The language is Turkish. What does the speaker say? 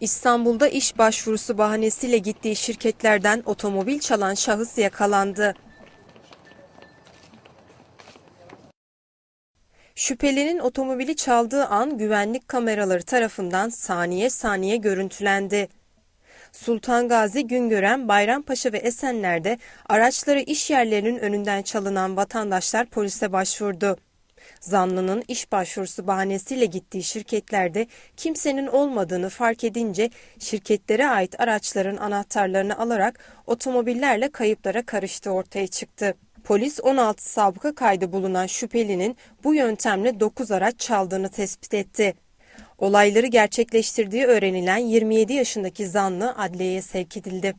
İstanbul'da iş başvurusu bahanesiyle gittiği şirketlerden otomobil çalan şahıs yakalandı. Şüphelinin otomobili çaldığı an güvenlik kameraları tarafından saniye saniye görüntülendi. Sultan Gazi, Güngören, Bayrampaşa ve Esenler'de araçları iş yerlerinin önünden çalınan vatandaşlar polise başvurdu. Zanlının iş başvurusu bahanesiyle gittiği şirketlerde kimsenin olmadığını fark edince şirketlere ait araçların anahtarlarını alarak otomobillerle kayıplara karıştığı ortaya çıktı. Polis 16 sabıka kaydı bulunan şüphelinin bu yöntemle 9 araç çaldığını tespit etti. Olayları gerçekleştirdiği öğrenilen 27 yaşındaki zanlı adliyeye sevk edildi.